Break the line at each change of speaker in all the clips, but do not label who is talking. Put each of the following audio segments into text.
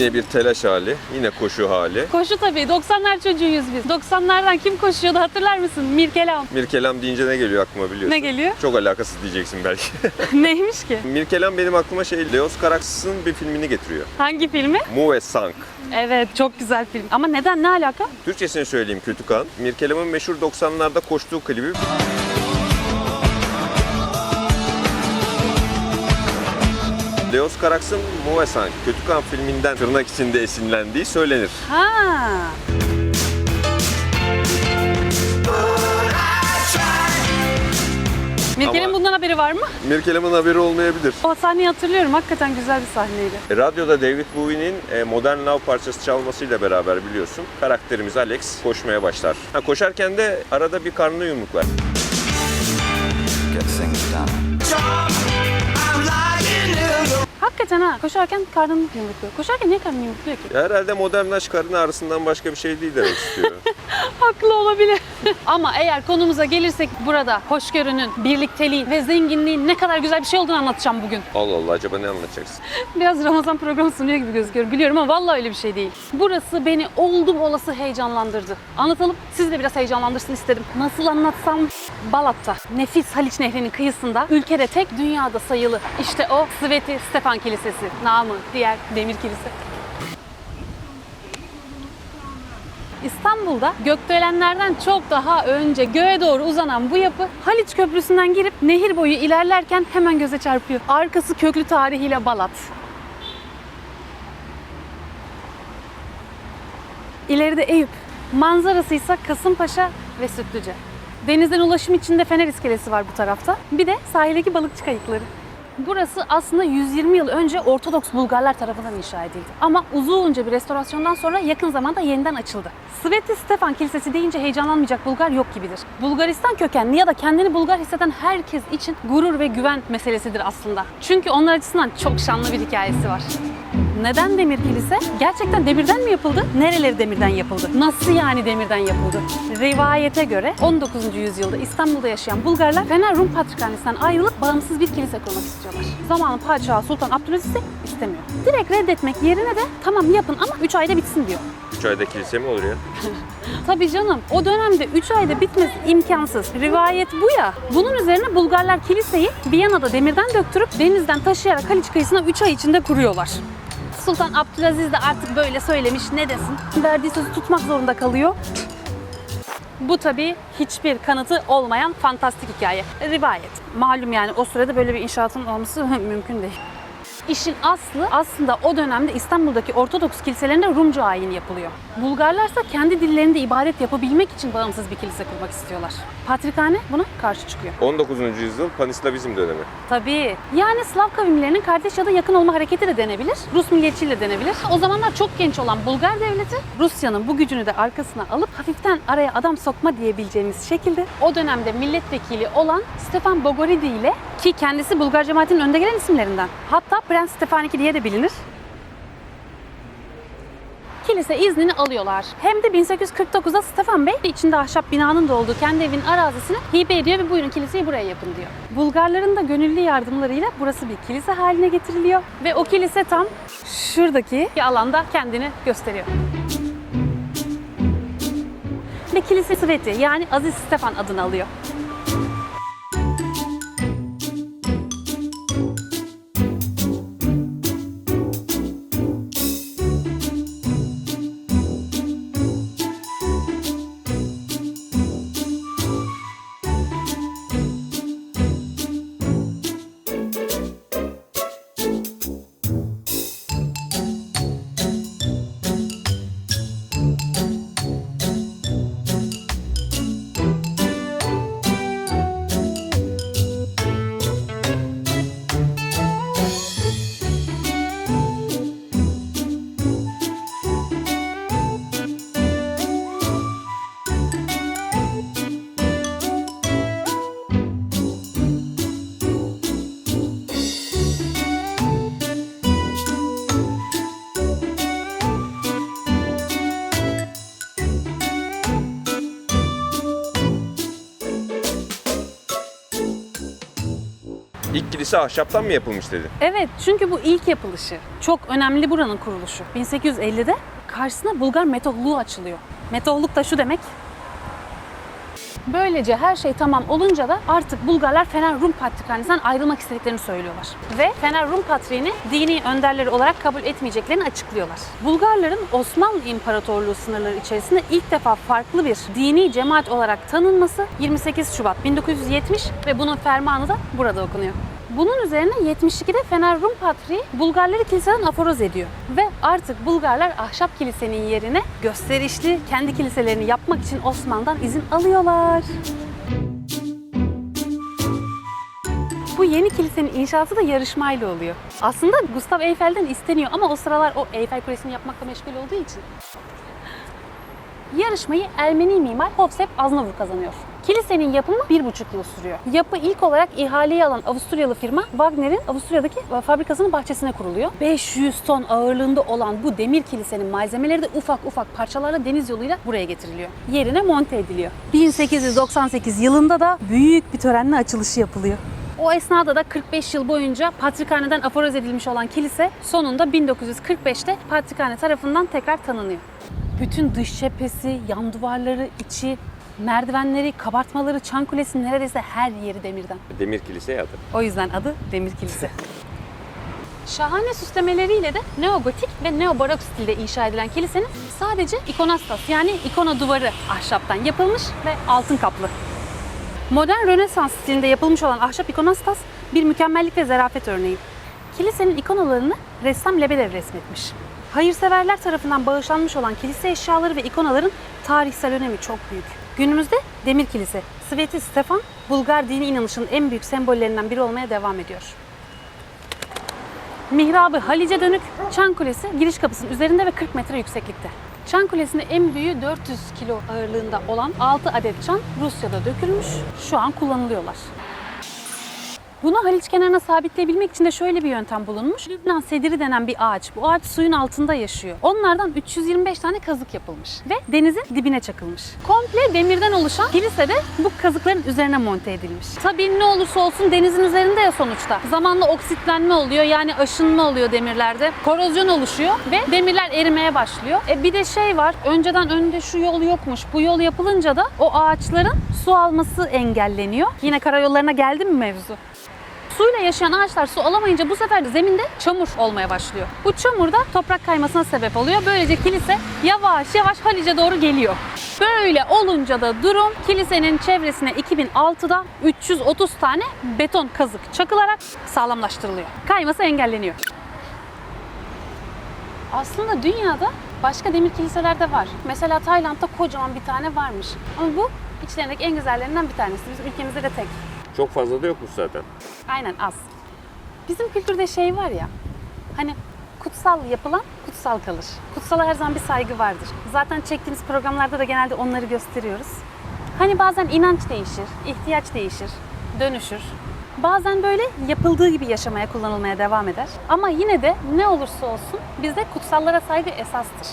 Yine bir telaş hali, yine koşu hali.
Koşu tabii. 90'lar çocuğuyuz biz. 90'lardan kim koşuyordu hatırlar mısın? Mirkelam.
Mirkelam deyince ne geliyor aklıma biliyorsun?
Ne geliyor?
Çok alakasız diyeceksin belki.
Neymiş ki?
Mirkelam benim aklıma şey Leos Carax'ın bir filmini getiriyor.
Hangi filmi?
Move Sank.
Evet çok güzel film. Ama neden ne alaka?
Türkçesini söyleyeyim kötü kan. Mirkelam'ın meşhur 90'larda koştuğu klibi Leos Carax'ın Move Sank, Kötü Kan filminden tırnak içinde esinlendiği söylenir.
Ha. Mirkel'in
Ama-
bundan haberi var mı?
Mirkelam'ın haberi olmayabilir.
O sahneyi hatırlıyorum. Hakikaten güzel bir sahneydi.
E, Radyoda David Bowie'nin e, Modern Love parçası çalmasıyla beraber biliyorsun karakterimiz Alex koşmaya başlar. Ha, koşarken de arada bir karnı yumruklar.
get things done.
Hakikaten ha. Koşarken karnını yumrukluyor. Koşarken niye karnını yumrukluyor ki?
Ya herhalde modern aşk karın ağrısından başka bir şey değil demek istiyor.
Haklı olabilir. Ama eğer konumuza gelirsek burada hoşgörünün, birlikteliğin ve zenginliğin ne kadar güzel bir şey olduğunu anlatacağım bugün.
Allah Allah acaba ne anlatacaksın?
Biraz Ramazan programı sunuyor gibi gözüküyorum. Biliyorum ama vallahi öyle bir şey değil. Burası beni oldum olası heyecanlandırdı. Anlatalım. Siz de biraz heyecanlandırsın istedim. Nasıl anlatsam? Balat'ta, nefis Haliç Nehri'nin kıyısında ülkede tek dünyada sayılı. İşte o Sveti Stefan Kilisesi. Namı diğer Demir Kilise. İstanbul'da gökdelenlerden çok daha önce göğe doğru uzanan bu yapı Haliç Köprüsü'nden girip nehir boyu ilerlerken hemen göze çarpıyor. Arkası köklü tarihiyle Balat. İleride Eyüp. Manzarası ise Kasımpaşa ve Sütlüce. Denizden ulaşım için de Fener iskelesi var bu tarafta. Bir de sahildeki balıkçı kayıkları. Burası aslında 120 yıl önce Ortodoks Bulgarlar tarafından inşa edildi. Ama uzunca bir restorasyondan sonra yakın zamanda yeniden açıldı. Sveti Stefan Kilisesi deyince heyecanlanmayacak Bulgar yok gibidir. Bulgaristan kökenli ya da kendini Bulgar hisseden herkes için gurur ve güven meselesidir aslında. Çünkü onlar açısından çok şanlı bir hikayesi var. Neden demir kilise? Gerçekten demirden mi yapıldı? Nereleri demirden yapıldı? Nasıl yani demirden yapıldı? Rivayete göre 19. yüzyılda İstanbul'da yaşayan Bulgarlar Fener Rum Patrikhanesi'nden ayrılıp bağımsız bir kilise kurmak istiyorlar. Zamanın padişahı Sultan Abdülaziz ise istemiyor. Direkt reddetmek yerine de tamam yapın ama 3 ayda bitsin diyor.
3 ayda kilise mi olur ya?
Tabii canım o dönemde 3 ayda bitmesi imkansız. Rivayet bu ya. Bunun üzerine Bulgarlar kiliseyi Viyana'da demirden döktürüp denizden taşıyarak Haliç kıyısına 3 ay içinde kuruyorlar. Sultan Abdülaziz de artık böyle söylemiş ne desin. Verdiği sözü tutmak zorunda kalıyor. Bu tabii hiçbir kanıtı olmayan fantastik hikaye. Rivayet. Malum yani o sürede böyle bir inşaatın olması mümkün değil. İşin aslı aslında o dönemde İstanbul'daki Ortodoks kiliselerinde Rumca ayin yapılıyor. Bulgarlarsa kendi dillerinde ibadet yapabilmek için bağımsız bir kilise kurmak istiyorlar. Patrikhane buna karşı çıkıyor.
19. yüzyıl Panislavizm dönemi.
Tabii. Yani Slav kavimlerinin kardeş ya da yakın olma hareketi de denebilir. Rus milliyetçiliği de denebilir. O zamanlar çok genç olan Bulgar devleti Rusya'nın bu gücünü de arkasına alıp hafiften araya adam sokma diyebileceğimiz şekilde o dönemde milletvekili olan Stefan Bogoridi ile ki kendisi Bulgar cemaatinin önde gelen isimlerinden. Hatta Prens Stefan II diye de bilinir. Kilise iznini alıyorlar. Hem de 1849'da Stefan Bey içinde ahşap binanın da olduğu kendi evinin arazisini hibe ediyor ve buyurun kiliseyi buraya yapın diyor. Bulgarların da gönüllü yardımlarıyla burası bir kilise haline getiriliyor ve o kilise tam şuradaki bir alanda kendini gösteriyor. Ve kilise Sveti yani Aziz Stefan adını alıyor.
İlk kilise ahşaptan mı yapılmış dedi.
Evet çünkü bu ilk yapılışı. Çok önemli buranın kuruluşu. 1850'de karşısına Bulgar metohluğu açılıyor. Metohluk da şu demek. Böylece her şey tamam olunca da artık Bulgarlar Fener Rum Patrikhanesi'nden ayrılmak istediklerini söylüyorlar. Ve Fener Rum Patriğini dini önderleri olarak kabul etmeyeceklerini açıklıyorlar. Bulgarların Osmanlı İmparatorluğu sınırları içerisinde ilk defa farklı bir dini cemaat olarak tanınması 28 Şubat 1970 ve bunun fermanı da burada okunuyor. Bunun üzerine 72'de Fener Rum Patriği Bulgarları kiliseden aforoz ediyor. Ve artık Bulgarlar ahşap kilisenin yerine gösterişli kendi kiliselerini yapmak için Osmanlı'dan izin alıyorlar. Bu yeni kilisenin inşası da yarışmayla oluyor. Aslında Gustav Eyfel'den isteniyor ama o sıralar o Eyfel Kulesi'ni yapmakla meşgul olduğu için. Yarışmayı Ermeni mimar Hovsep Aznavur kazanıyor. Kilisenin yapımı bir buçuk yıl sürüyor. Yapı ilk olarak ihaleyi alan Avusturyalı firma Wagner'in Avusturya'daki fabrikasının bahçesine kuruluyor. 500 ton ağırlığında olan bu demir kilisenin malzemeleri de ufak ufak parçalarla deniz yoluyla buraya getiriliyor. Yerine monte ediliyor. 1898 yılında da büyük bir törenle açılışı yapılıyor. O esnada da 45 yıl boyunca Patrikhane'den aforoz edilmiş olan kilise sonunda 1945'te Patrikhane tarafından tekrar tanınıyor. Bütün dış cephesi, yan duvarları, içi, merdivenleri, kabartmaları, çan kulesi neredeyse her yeri demirden.
Demir kilise adı.
O yüzden adı Demir Kilise. Şahane süslemeleriyle de neogotik ve neobarok stilde inşa edilen kilisenin sadece ikonastas yani ikona duvarı ahşaptan yapılmış ve altın kaplı. Modern Rönesans stilinde yapılmış olan ahşap ikonastas bir mükemmellik ve zarafet örneği. Kilisenin ikonalarını ressam Lebedev resmetmiş. Hayırseverler tarafından bağışlanmış olan kilise eşyaları ve ikonaların tarihsel önemi çok büyük. Günümüzde Demir Kilise, Sveti Stefan, Bulgar dini inanışının en büyük sembollerinden biri olmaya devam ediyor. Mihrabı Halice dönük, Çan Kulesi giriş kapısının üzerinde ve 40 metre yükseklikte. Çan Kulesi'nin en büyüğü 400 kilo ağırlığında olan 6 adet çan Rusya'da dökülmüş, şu an kullanılıyorlar. Bunu Haliç kenarına sabitleyebilmek için de şöyle bir yöntem bulunmuş. Lübnan sediri denen bir ağaç. Bu ağaç suyun altında yaşıyor. Onlardan 325 tane kazık yapılmış ve denizin dibine çakılmış. Komple demirden oluşan kilise de bu kazıkların üzerine monte edilmiş. Tabii ne olursa olsun denizin üzerinde ya sonuçta. Zamanla oksitlenme oluyor yani aşınma oluyor demirlerde. Korozyon oluşuyor ve demirler erimeye başlıyor. E bir de şey var. Önceden önünde şu yol yokmuş. Bu yol yapılınca da o ağaçların su alması engelleniyor. Yine karayollarına geldi mi mevzu? Suyla yaşayan ağaçlar su alamayınca bu sefer de zeminde çamur olmaya başlıyor. Bu çamur da toprak kaymasına sebep oluyor. Böylece kilise yavaş yavaş Halice doğru geliyor. Böyle olunca da durum kilisenin çevresine 2006'da 330 tane beton kazık çakılarak sağlamlaştırılıyor. Kayması engelleniyor. Aslında dünyada başka demir kiliseler de var. Mesela Tayland'da kocaman bir tane varmış. Ama bu içlerindeki en güzellerinden bir tanesi. Bizim ülkemizde de tek.
Çok fazla da yokmuş zaten.
Aynen az. Bizim kültürde şey var ya, hani kutsal yapılan kutsal kalır. Kutsala her zaman bir saygı vardır. Zaten çektiğimiz programlarda da genelde onları gösteriyoruz. Hani bazen inanç değişir, ihtiyaç değişir, dönüşür. Bazen böyle yapıldığı gibi yaşamaya kullanılmaya devam eder. Ama yine de ne olursa olsun bizde kutsallara saygı esastır.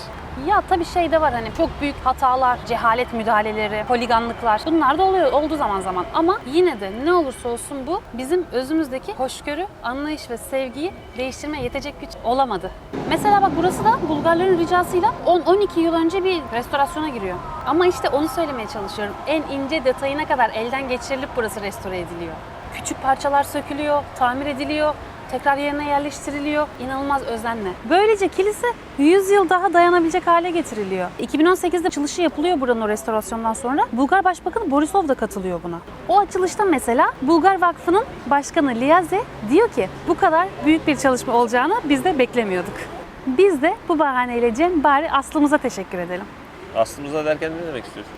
Ya tabii şey de var hani çok büyük hatalar, cehalet müdahaleleri, holiganlıklar bunlar da oluyor oldu zaman zaman. Ama yine de ne olursa olsun bu bizim özümüzdeki hoşgörü, anlayış ve sevgiyi değiştirmeye yetecek güç olamadı. Mesela bak burası da Bulgarların ricasıyla 10-12 yıl önce bir restorasyona giriyor. Ama işte onu söylemeye çalışıyorum. En ince detayına kadar elden geçirilip burası restore ediliyor. Küçük parçalar sökülüyor, tamir ediliyor, tekrar yerine yerleştiriliyor. İnanılmaz özenle. Böylece kilise 100 yıl daha dayanabilecek hale getiriliyor. 2018'de açılışı yapılıyor buranın o restorasyondan sonra. Bulgar Başbakanı Borisov da katılıyor buna. O açılışta mesela Bulgar Vakfı'nın başkanı Liaze diyor ki bu kadar büyük bir çalışma olacağını biz de beklemiyorduk. Biz de bu bahaneyle Cem bari aslımıza teşekkür edelim.
Aslımıza derken ne demek istiyorsun?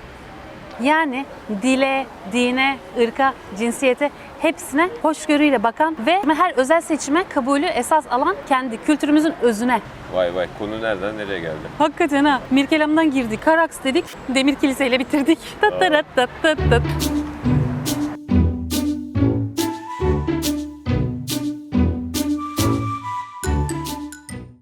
Yani dile, dine, ırka, cinsiyete hepsine hoşgörüyle bakan ve her özel seçime kabulü esas alan kendi kültürümüzün özüne.
Vay vay konu nereden nereye geldi?
Hakikaten ha. Mirkelam'dan girdik, Karaks dedik, Demir Kilise ile bitirdik. Tat tat tat tat tat.